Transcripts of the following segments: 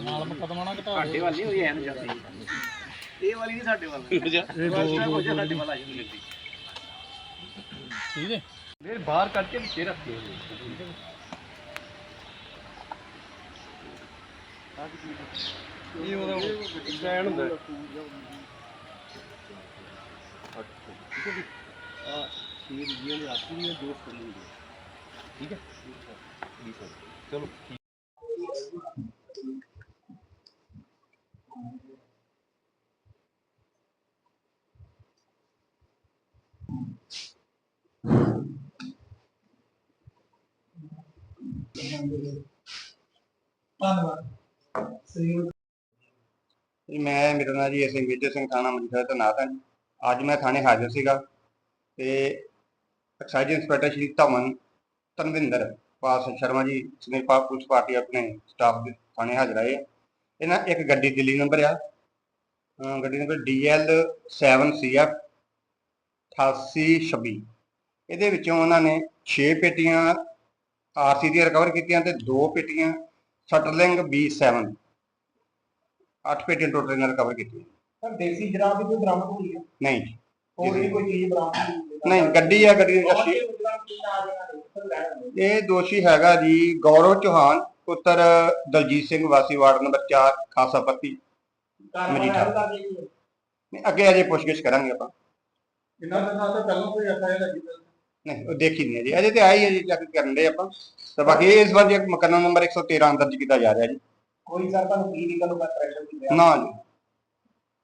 ਨਾਲ ਮੁਕਦਮਾ ਘਟਾ ਸਾਡੇ ਵੱਲ ਹੋਈ ਐਨ ਜਾਂਦੀ ਇਹ ਵਾਲੀ ਨਹੀਂ ਸਾਡੇ ਵੱਲ। ਇਹ ਦੋ ਸਾਡੇ ਵੱਲ ਆਈ ਨਹੀਂ ਠੀਕ ਹੈ। ਫਿਰ ਬਾਹਰ ਕੱਢ ਕੇ ਵਿੱਚੇ ਰੱਖਦੇ ਹੋਏ ਇਹ ਉਹਦਾ ਸਟੈਂਡ ਹੁੰਦਾ। ਆ ਇਹ ਜੀ ਨੇ ਆਪੀ ਨੇ ਦੋਸਤ ਲਈ ਠੀਕ ਹੈ ਚਲੋ। ਜੀ ਮੈਂ ਮੇਰਾ ਨਾਮ ਜੀ ਸਿੰਘ ਵਿਜੇ ਸਿੰਘ ਥਾਣਾ ਮਜੀਠਾ ਤੋਂ ਹਾਂ ਜੀ। ਅੱਜ ਮੈਂ ਥਾਣੇ ਹਾਜ਼ਰ ਸੀਗਾ ਤੇ ਐਕਸਾਈਜ਼ ਇੰਸਪੈਕਟਰ ਸ਼੍ਰੀ ਧਮਨ ਤਨਵਿੰਦਰ ਪਾਸ ਸ਼ਰਮਾ ਜੀ ਸਮੇਤ ਪਾ ਪੁਲਿਸ ਪਾਰਟੀ ਆਪਣੇ ਸਟਾਫ ਦੇ ਥਾਣੇ ਹਾਜ਼ਰ ਆਏ। ਇਹਨਾਂ ਇੱਕ ਗੱਡੀ ਦਿੱਲੀ ਨੰਬਰ ਆ। ਗੱਡੀ ਨੰਬਰ DL 7CF 8826 ਇਹਦੇ ਵਿੱਚੋਂ ਉਹਨਾਂ ਨੇ 6 ਪੇਟੀਆਂ ਆਰਸੀ ਦੀਆਂ ਰਿਕਵਰ ਕੀਤੀਆਂ ਤੇ 2 ਪੇਟੀਆਂ ਸਟਰਲਿੰਗ B7 ਅੱਠ ਪੇਟੀਆਂ ਟੋਟਲ ਇਹਨਾਂ ਰਿਕਵਰ ਕੀਤੀਆਂ। ਸਰ ਦੇਸੀ ਜਰਾਬ ਵੀ ਕੋਈ ਬਰਾਮਦ ਹੋਈ ਹੈ? ਨਹੀਂ ਹੋਰ ਵੀ ਕੋਈ ਚੀਜ਼ ਬਰਾਮਦ ਹੋਈ ਨਹੀਂ ਗੱਡੀ ਆ ਗੱਡੀ ਦਾ ਇਹ ਦੋਸ਼ੀ ਹੈਗਾ ਜੀ ਗੌਰਵ ਚੌਹਾਨ ਪੁੱਤਰ ਦਲਜੀਤ ਸਿੰਘ ਵਾਸੀ ਵਾਰਡ ਨੰਬਰ 4 ਖਾਸਾ ਪੱਤੀ ਮਜੀਠਾ। ਨਹੀਂ, ਅੱਗੇ ਅਜੇ ਪੁੱਛਗਿੱਛ ਕਰਾਂਗੇ ਆਪਾਂ। ਇਹਨਾਂ ਦੇ ਨਾਲ ਤਾਂ ਪਹਿਲਾਂ ਕੋਈ ਐਫਆਈਆਰ ਲੱਗੀ। ਨਹੀਂ ਉਹ ਦੇਖੀ ਨਹੀਂ ਜੀ ਅਜੇ ਤੇ ਆਈ ਹੈ ਜੀ ਚੈੱਕ ਕਰਨ ਦੇ ਆਪਾਂ। ਤਾਂ ਬਾਕੀ ਇਸ ਵਾਰ ਇੱਕ ਮੁਕੱਦਮਾ ਨੰਬਰ 113 ਦਰਜ ਕੀਤਾ ਜਾ ਰਿਹਾ ਜੀ। ਕੋਈ ਸਰ ਤੁਹਾਨੂੰ ਕੀ ਲੀਗਲ ਦਾ ਪ੍ਰੈਸ਼ਰ ਨਹੀਂ ਨਾ ਜੀ।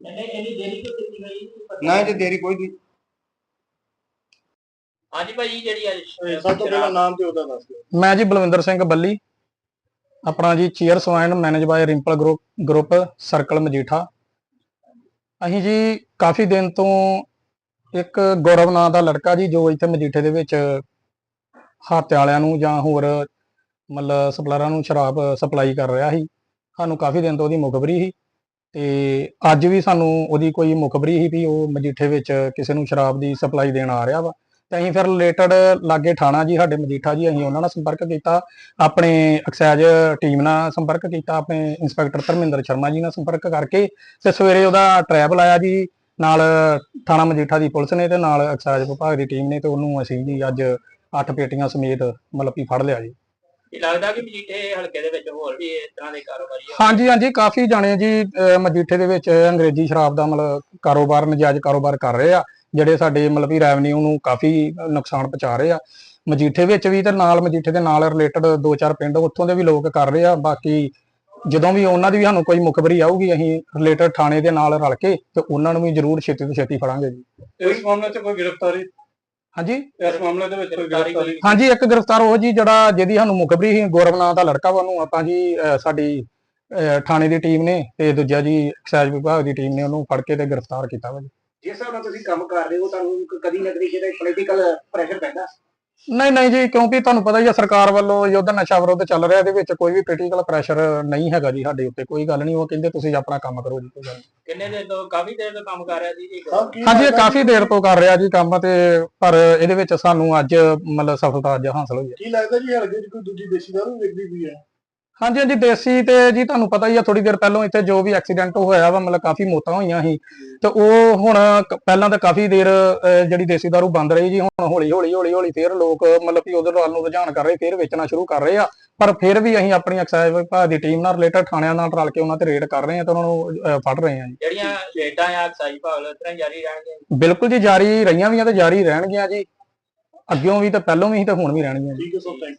ਨਹੀਂ ਦੇਰੀ ਕਿਉਂ ਕੀਤੀ ਗਈ? ਨਾ ਜੀ ਦੇਰੀ ਕੋਈ ਨਹੀਂ। ਹਾਂਜੀ ਭਾਈ ਜਿਹੜੀ ਅੱਜ ਸਭ ਤੋਂ ਪਹਿਲਾਂ ਨਾਮ ਤੇ ਉਹਦਾ ਦੱਸ ਦਿਓ। ਮੈਂ ਜੀ ਬਲਵਿੰਦਰ ਸਿੰਘ ਬੱਲੀ ਆਪਣਾ ਜੀ ਚੇਅਰ ਸਵਾਇਨ ਮੈਨੇਜ ਬਾय Rimple group group circle Majitha. ਅਸੀਂ ਜੀ ਕਾਫੀ ਦਿਨ ਤੋਂ ਇੱਕ ਗੌਰਵ ਨਾਂ ਦਾ ਲੜਕਾ ਜੀ ਜੋ ਇੱਥੇ ਮਜੀਠੇ ਦੇ ਵਿੱਚ ਹਾਤੇ ਵਾਲਿਆਂ ਨੂੰ ਜਾਂ ਹੋਰ ਮਤਲਬ ਸਪਲਾਇਰਾਂ ਨੂੰ ਸ਼ਰਾਬ ਸਪਲਾਈ ਕਰ ਰਿਹਾ ਸੀ। ਸਾਨੂੰ ਕਾਫੀ ਦਿਨ ਤੋਂ ਉਹਦੀ ਮੁਖਬਰੀ ਸੀ ਤੇ ਅੱਜ ਵੀ ਸਾਨੂੰ ਉਹਦੀ ਕੋਈ ਮੁਖਬਰੀ ਸੀ ਵੀ ਉਹ ਮਜੀਠੇ ਵਿੱਚ ਕਿਸੇ ਨੂੰ ਸ਼ਰਾਬ ਦੀ ਸਪਲਾਈ ਦੇਣ ਆ ਰਿਹਾ ਵਾ। ਤੇ ਅਸੀਂ ਫਿਰ ਰਿਲੇਟਡ ਲਾਗੇ ਥਾਣਾ ਜੀ ਸਾਡੇ ਮਜੀਠਾ ਜੀ ਅਸੀਂ ਉਹਨਾਂ ਨਾਲ ਸੰਪਰਕ ਕੀਤਾ। ਆਪਣੇ ਐਕਸਾਈਜ਼ ਟੀਮ ਨਾਲ ਸੰਪਰਕ ਕੀਤਾ ਆਪਣੇ ਇੰਸਪੈਕਟਰ ਧਰਮਿੰਦਰ ਸ਼ਰਮਾ ਜੀ ਨਾਲ ਸੰਪਰਕ ਕਰਕੇ ਤੇ ਸਵੇਰੇ ਉਹਦਾ ਟਰੈਵਲ ਆਇਆ ਜੀ ਨਾਲ ਥਾਣਾ ਮਜੀਠਾ ਦੀ ਪੁਲਿਸ ਨੇ ਤੇ ਨਾਲ ਐਕਸਾਈਜ਼ ਵਿਭਾਗ ਦੀ ਟੀਮ ਨੇ ਤੇ ਉਹਨੂੰ ਅਸੀਂ ਜੀ ਅੱਜ 8 ਪੇਟੀਆਂ ਸਮੇਤ ਮਤਲਬ ਕਿ ਫੜ ਲਿਆ ਜੀ। ਇਹ ਲੱਗਦਾ ਕਿ ਮਜੀਠੇ ਹਲਕੇ ਦੇ ਵਿੱਚ ਹੋਰ ਵੀ ਇਸ ਤਰ੍ਹਾਂ ਦੇ ਕਾਰੋਬਾਰੀ ਹਾਂਜੀ ਹਾਂਜੀ ਕਾਫੀ ਜਾਣੇ ਜੀ ਮਜੀਠੇ ਦੇ ਵਿੱਚ ਅੰਗਰੇਜ਼ੀ ਸ਼ਰਾਬ ਦਾ ਮਤਲਬ ਕਾਰੋਬਾਰ ਨਜਾਇਜ਼ ਕਾਰੋਬਾਰ ਕਰ ਰਹੇ ਆ। ਜਿਹੜੇ ਸਾਡੇ ਮਤਲਬ ਵੀ ਰੈਵਨਿਊ ਨੂੰ ਕਾਫੀ ਨੁਕਸਾਨ ਪਹੁੰਚਾ ਰਹੇ ਆ। ਮਜੀਠੇ ਵਿੱਚ ਵੀ ਤੇ ਨਾਲ ਮਜੀਠੇ ਦੇ ਨਾਲ ਰਿਲੇਟਡ ਦੋ ਚਾਰ ਪਿੰਡ ਉੱਥੋਂ ਦੇ ਵੀ ਲੋਕ ਕਰ ਰਹੇ ਆ। ਬਾਕੀ ਜਦੋਂ ਵੀ ਉਹਨਾਂ ਦੀ ਵੀ ਸਾਨੂੰ ਕੋਈ ਮੁਖਬਰੀ ਆਊਗੀ ਅਸੀਂ ਰਿਲੇਟਡ ਥਾਣੇ ਦੇ ਨਾਲ ਰਲ ਕੇ ਤੇ ਉਹਨਾਂ ਨੂੰ ਵੀ ਜ਼ਰੂਰ ਛੇਤੀ ਤੋਂ ਛੇਤੀ ਫੜਾਂਗੇ ਜੀ। ਇਸ ਮਾਮਲੇ 'ਚ ਕੋਈ ਗ੍ਰਿਫਤਾਰੀ? ਹਾਂਜੀ? ਇਸ ਮਾਮਲੇ ਦੇ ਵਿੱਚ ਕੋਈ ਗ੍ਰਿਫਤਾਰੀ ਹਾਂਜੀ ਇੱਕ ਗ੍ਰਿਫਤਾਰ ਉਹ ਜੀ ਜਿਹੜਾ ਜਿਹਦੀ ਸਾਨੂੰ ਮੁਖਬਰੀ ਸੀ ਗੌਰਵ ਨਾਂ ਦਾ ਲੜਕਾ ਵਾ ਉਹਨੂੰ ਆਪਾਂ ਜੀ ਸਾਡੀ ਥਾਣੇ ਦੀ ਟੀਮ ਨੇ ਤੇ ਦੂਜਾ ਜੀ ਐਕਸਾਈਜ਼ ਵਿਭਾਗ ਦੀ ਟੀਮ ਨੇ ਉਹਨੂੰ ਫੜ ਕੇ ਤੇ ਗ੍ਰਿਫਤਾਰ ਕੀਤਾ ਵਾ ਜੀ। ਜਿਸ ਹਿਸਾਬ ਨਾਲ ਤੁਸੀਂ ਕੰਮ ਕਰ ਰਹੇ ਹੋ ਤੁਹਾਨੂੰ ਕਦੀ ਨਾ ਕਦੀ ਜਿਹੜਾ ਪੋਲੀਟੀਕਲ ਪ੍ਰੈਸ਼ਰ ਪੈਂਦਾ। ਨਹੀਂ ਨਹੀਂ ਜੀ ਕਿਉਂਕਿ ਤੁਹਾਨੂੰ ਪਤਾ ਹੀ ਆ ਸਰਕਾਰ ਵੱਲੋਂ ਯੁੱਧ ਨਸ਼ਾ ਵਿਰੋਧ ਚੱਲ ਰਿਹਾ ਇਹਦੇ ਵਿੱਚ ਕੋਈ ਵੀ ਪੋਲੀਟੀਕਲ ਪ੍ਰੈਸ਼ਰ ਨਹੀਂ ਹੈਗਾ ਜੀ ਸਾਡੇ ਉੱਤੇ ਕੋਈ ਗੱਲ ਨਹੀਂ ਉਹ ਕਹਿੰਦੇ ਤੁਸੀਂ ਆਪਣਾ ਕੰਮ ਕਰੋ ਜੀ ਕੋਈ ਗੱਲ ਨਹੀਂ। ਕਿੰਨੇ ਦਿਨ ਤੋਂ ਕਾਫੀ ਦੇਰ ਤੋਂ ਕੰਮ ਕਰ ਰਿਹਾ ਸੀ ਜੀ ਹਾਂਜੀ ਇਹ ਕਾਫੀ ਦੇਰ ਤੋਂ ਕਰ ਰਿਹਾ ਜੀ ਕੰਮ ਤੇ ਪਰ ਇਹਦੇ ਵਿੱਚ ਸਾਨੂੰ ਅੱਜ ਮਤਲਬ ਸਫਲਤਾ ਅੱਜ ਹਾਸਲ ਹੋਈ ਹੈ। ਕੀ ਲੱਗਦਾ ਜੀ ਹਲਕੇ 'ਚ ਕੋਈ ਦੂਜੀ ਦੇਸੀ ਦਾਰੂ ਵਿਕਦੀ ਵੀ ਹੈ? ਹਾਂਜੀ ਹਾਂਜੀ ਦੇਸੀ ਤੇ ਜੀ ਤੁਹਾਨੂੰ ਪਤਾ ਹੀ ਆ ਥੋੜੀ ਦੇਰ ਪਹਿਲਾਂ ਇੱਥੇ ਜੋ ਵੀ ਐਕਸੀਡੈਂਟ ਹੋਇਆ ਵਾ ਮਤਲਬ ਕਾਫੀ ਮੌਤਾਂ ਹੋਈਆਂ ਸੀ। ਤੇ ਉਹ ਹੁਣ ਪਹਿਲਾਂ ਤਾਂ ਕਾਫੀ ਦੇਰ ਜਿਹੜੀ ਦੇਸੀ ਦਾਰੂ ਬੰਦ ਰਹੀ ਜੀ ਹੁਣ ਹੌਲੀ ਹੌਲੀ ਹੌਲੀ ਹੌਲੀ ਫੇਰ ਲੋਕ ਮਤਲਬ ਕਿ ਉਧਰ ਵੱਲ ਨੂੰ ਰੁਝਾਨ ਕਰ ਰਹੇ ਫੇਰ ਵੇਚਣਾ ਸ਼ੁਰੂ ਕਰ ਰਹੇ ਆ। ਪਰ ਫਿਰ ਵੀ ਅਸੀਂ ਆਪਣੀ ਐਕਸਾਈਜ਼ ਵਿਭਾਗ ਦੀ ਟੀਮ ਨਾਲ ਰਿਲੇਟਡ ਥਾਣਿਆਂ ਨਾਲ ਰਲ ਕੇ ਉਹਨਾਂ ਤੇ ਰੇਡ ਕਰ ਰਹੇ ਆ ਤੇ ਉਹਨਾਂ ਨੂੰ ਫੜ ਰਹੇ ਆ ਜੀ। ਜਿਹੜੀਆਂ ਰੇਡਾਂ ਆ ਸਾਈ ਭਾਵ ਇਸ ਤਰ੍ਹਾਂ ਜਾਰੀ ਰਹਿਣਗੀਆਂ ਬਿਲਕੁਲ ਜੀ ਜਾਰੀ ਰਹੀਆਂ ਵੀ ਆ ਤੇ ਜਾਰੀ ਰਹਿਣਗੀਆਂ ਜੀ। ਅੱਗਿਓਂ ਵੀ ਤੇ ਪਹਿਲੋਂ ਵੀ ਸੀ ਤੇ ਹੁਣ ਵੀ ਰਹਿਣਗੀਆਂ ਜੀ। ਠੀਕ ਹੈ ਸੋ ਥੈਂਕ